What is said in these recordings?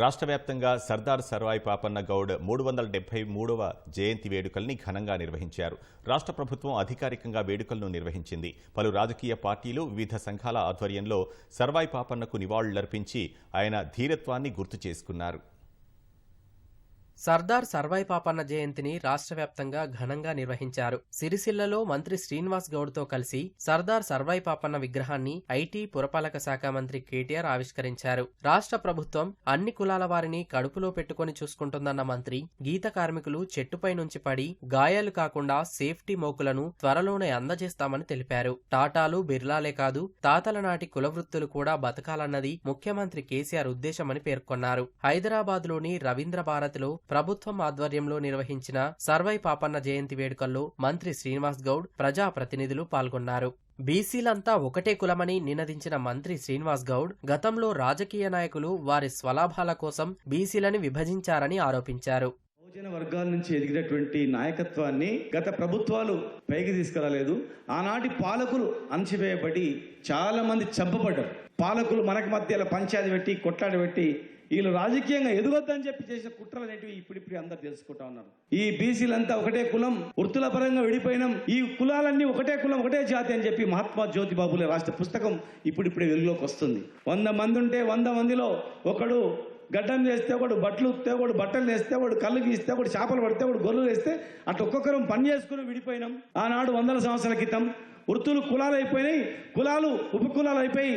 రాష్ట్ర వ్యాప్తంగా సర్దార్ సర్వాయి పాపన్న గౌడ్ మూడు వందల డెబ్బై మూడవ జయంతి వేడుకల్ని ఘనంగా నిర్వహించారు. రాష్ట్ర ప్రభుత్వం అధికారికంగా వేడుకలను నిర్వహించింది. పలు రాజకీయ పార్టీలు వివిధ సంఘాల ఆధ్వర్యంలో సర్వాయి పాపన్నకు నివాళులర్పించి ఆయన ధీరత్వాన్ని గుర్తు చేసుకున్నారు. సర్దార్ సర్వాయి పాపన్న జయంతిని రాష్ట్ర వ్యాప్తంగా ఘనంగా నిర్వహించారు. సిరిసిల్లలో మంత్రి శ్రీనివాస్ గౌడ్తో కలిసి సర్దార్ సర్వాయి పాపన్న విగ్రహాన్ని ఐటీ పురపాలక శాఖ మంత్రి కేటీఆర్ ఆవిష్కరించారు. రాష్ట్ర ప్రభుత్వం అన్ని కులాల వారిని కడుపులో పెట్టుకుని చూసుకుంటుందన్న మంత్రి గీత కార్మికులు చెట్టుపై నుంచి పడి గాయాలు కాకుండా సేఫ్టీ మోకులను త్వరలోనే అందజేస్తామని తెలిపారు. టాటాలు బిర్లాలే కాదు తాతల నాటి కులవృత్తులు కూడా బతకాలన్నది ముఖ్యమంత్రి కేసీఆర్ ఉద్దేశమని పేర్కొన్నారు. హైదరాబాద్లోని రవీంద్ర భారతిలో ప్రభుత్వం ఆధ్వర్యంలో నిర్వహించిన సర్వై పాపన్న జయంతి వేడుకల్లో మంత్రి శ్రీనివాస్ గౌడ్ ప్రజా ప్రతినిధులు పాల్గొన్నారు. బీసీలంతా ఒకటే కులమని నినదించిన మంత్రి శ్రీనివాస్ గౌడ్ గతంలో రాజకీయ నాయకులు వారి స్వలాభాల కోసం బీసీలని విభజించారని ఆరోపించారు. బహుజన వర్గాల నుంచి ఎదిగినటువంటి నాయకత్వాన్ని గత ప్రభుత్వాలు పైకి తీసుకురాలేదు. ఆనాటి పాలకులు అణచివేయబడి చాలా మంది చంపబడ్డారు. పాలకులు మనకి మధ్యలో పంచాయతీ పెట్టి కొట్లాడి పెట్టి వీళ్ళు రాజకీయంగా ఎదుగొద్దని చెప్పి చేసిన కుట్రలు అనేటివి ఇప్పుడిప్పుడు అందరు తెలుసుకుంటా ఉన్నారు. ఈ బీసీలంతా ఒకటే కులం వృత్తుల పరంగా విడిపోయినాం ఈ కులాలన్నీ ఒకటే కులం ఒకటే జాతి అని చెప్పి మహాత్మా జ్యోతిబాబులే రాసిన పుస్తకం ఇప్పుడిప్పుడే వెలుగులోకి వస్తుంది. వంద మంది ఉంటే వంద మందిలో ఒకడు గడ్డం చేస్తే ఒకడు బట్టలు ఉత్తే ఒకడు బట్టలు వేస్తే ఒకడు కళ్ళు గీస్తే ఒకడు చేపలు పడితే ఒకడు గొర్రెలు వేస్తే అట్లా ఒక్కొక్కరం పని చేసుకుని విడిపోయినాం. ఆనాడు వందల సంవత్సరాల క్రితం వృత్తులు కులాలు అయిపోయినాయి కులాలు ఉపకులాలు అయిపోయి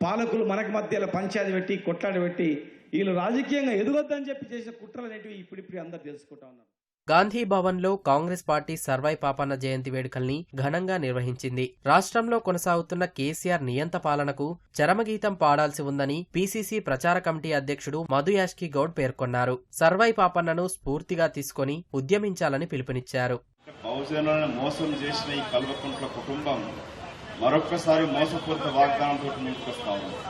పాలకులు మనకి మధ్యలో పంచాయతీ పెట్టి కొట్లాడి పెట్టి వీళ్ళు రాజకీయంగా ఎదగొద్దని చెప్పి చేసిన కుట్రలు అనేటివి ఇప్పుడిప్పుడు అందరు తెలుసుకుంటా ఉన్నారు. గాంధీ భవన్లో కాంగ్రెస్ పార్టీ సర్వై పాపన్న జయంతి వేడుకల్ని ఘనంగా నిర్వహించింది. రాష్ట్రంలో కొనసాగుతున్న కేసీఆర్ నియంత పాలనకు చరమగీతం పాడాల్సి ఉందని పీసీసీ ప్రచార కమిటీ అధ్యక్షుడు మధు యాష్కి గౌడ్ పేర్కొన్నారు. సర్వై పాపన్నను స్ఫూర్తిగా తీసుకొని ఉద్యమించాలని పిలుపునిచ్చారు. బహుజనులను మోసం చేసిన ఈ కల్వకుంట్ల కుటుంబం మరొక్కసారి మోసపూరిత వాగ్దానంతో ముందుకొస్తా ఉన్నారు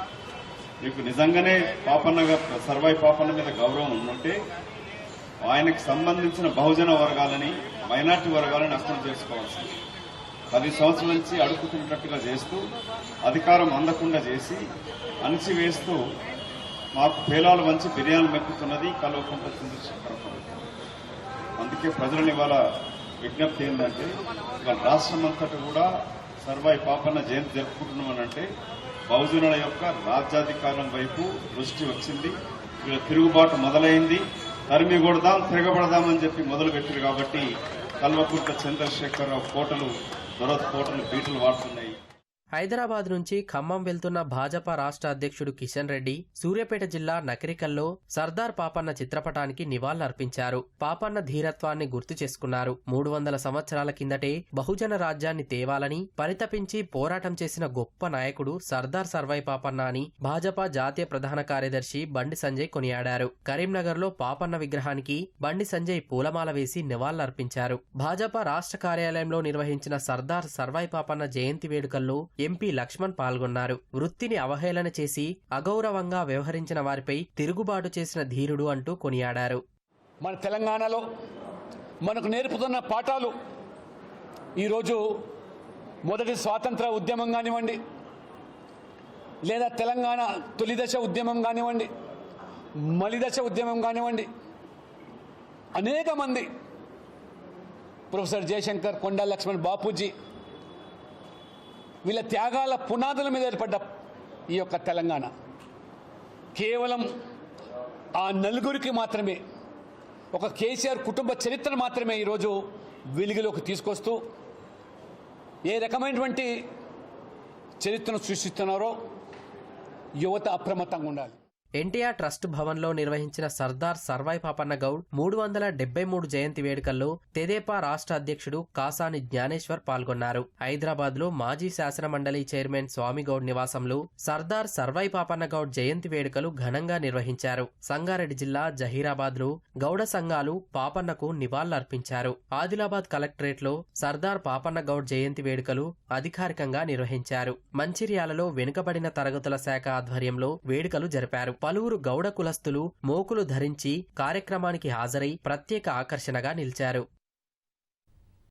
మీకు నిజంగానే పాపన్న సర్వై పాపన్న మీద గౌరవం ఉంటే ఆయనకు సంబంధించిన బహుజన వర్గాలని మైనార్టీ వర్గాలని అర్థం చేసుకోవాల్సింది. పది సంవత్సరాల నుంచి అడుగుతున్నట్టుగా చేస్తూ అధికారం అందకుండా చేసి అణిచివేస్తూ మాకు పేలాలు మంచి బిర్యానీ మెక్కుతున్నది కల్వకుంట్ల అందుకే ప్రజలను ఇవాళ విజ్ఞప్తి ఏంటంటే ఇవాళ రాష్ట్రం అంతటా కూడా సర్వాయి పాపన్న జయంతి జరుపుకుంటున్నామనంటే బహుజనుల యొక్క రాజ్యాధికారం వైపు దృష్టి వచ్చింది. వీళ్ళ తిరుగుబాటు మొదలైంది. తరిమి కొడదాం తిరగబడదామని చెప్పి మొదలు పెట్టారు కాబట్టి కల్వకుంట చంద్రశేఖరరావు కోటలు దొరద కోటలు బీటలు వాడుతున్నాయి. హైదరాబాద్ నుంచి ఖమ్మం వెళ్తున్న భాజపా రాష్ట్ర అధ్యక్షుడు కిషన్ రెడ్డి సూర్యాపేట జిల్లా నకరికల్లో సర్దార్ పాపన్న చిత్రపటానికి నివాళులర్పించారు. పాపన్న ధీరత్వాన్ని గుర్తు చేసుకున్నారు. మూడు వందల సంవత్సరాల కిందటే బహుజన రాజ్యాన్ని తేవాలని పరితపించి పోరాటం చేసిన గొప్ప నాయకుడు సర్దార్ సర్వై పాపన్న అని భాజపా జాతీయ ప్రధాన కార్యదర్శి బండి సంజయ్ కొనియాడారు. కరీంనగర్లో పాపన్న విగ్రహానికి బండి సంజయ్ పూలమాల వేసి నివాళులర్పించారు. భాజపా రాష్ట్ర కార్యాలయంలో నిర్వహించిన సర్దార్ సర్వాయి పాపన్న జయంతి వేడుకల్లో ఎంపీ లక్ష్మణ్ పాల్గొన్నారు. వృత్తిని అవహేళన చేసి అగౌరవంగా వ్యవహరించిన వారిపై తిరుగుబాటు చేసిన ధీరుడు అంటూ కొనియాడారు. మన తెలంగాణలో మనకు నేర్పుతున్న పాఠాలు ఈరోజు మొదటి స్వాతంత్ర ఉద్యమం కానివ్వండి లేదా తెలంగాణ తొలి దశ ఉద్యమం కానివ్వండి మలిదశ ఉద్యమం కానివ్వండి అనేక మంది ప్రొఫెసర్ జయశంకర్ కొండా లక్ష్మణ్ బాపూజీ వీళ్ళ త్యాగాల పునాదుల మీద ఏర్పడ్డ ఈ యొక్క తెలంగాణ. కేవలం ఆ నలుగురికి మాత్రమే ఒక కేసీఆర్ కుటుంబ చరిత్ర మాత్రమే ఈరోజు వెలుగులోకి తీసుకొస్తూ ఏ రకమైనటువంటి చరిత్రను సృష్టిస్తున్నారో యువత అప్రమత్తంగా ఉండాలి. ఎన్టీఆర్ ట్రస్ట్ భవన్లో నిర్వహించిన సర్దార్ సర్వాయి పాపన్న గౌడ్ మూడు వందల డెబ్బై మూడు జయంతి వేడుకల్లో తెదేపా రాష్ట్ర అధ్యక్షుడు కాసాని జ్ఞానేశ్వర్ పాల్గొన్నారు. హైదరాబాద్లో మాజీ శాసన మండలి చైర్మన్ స్వామిగౌడ్ నివాసంలో సర్దార్ సర్వాయి పాపన్న గౌడ్ జయంతి వేడుకలు ఘనంగా నిర్వహించారు. సంగారెడ్డి జిల్లా జహీరాబాద్లో గౌడ సంఘాలు పాపన్నకు నివాళులర్పించారు. ఆదిలాబాద్ కలెక్టరేట్లో సర్దార్ పాపన్న గౌడ్ జయంతి వేడుకలు అధికారికంగా నిర్వహించారు. మంచిర్యాలలో వెనుకబడిన తరగతుల శాఖ ఆధ్వర్యంలో వేడుకలు జరిపారు. పలువురు గౌడ కులస్తులు మోకులు ధరించి కార్యక్రమానికి హాజరై ప్రత్యేక ఆకర్షణగా నిలిచారు.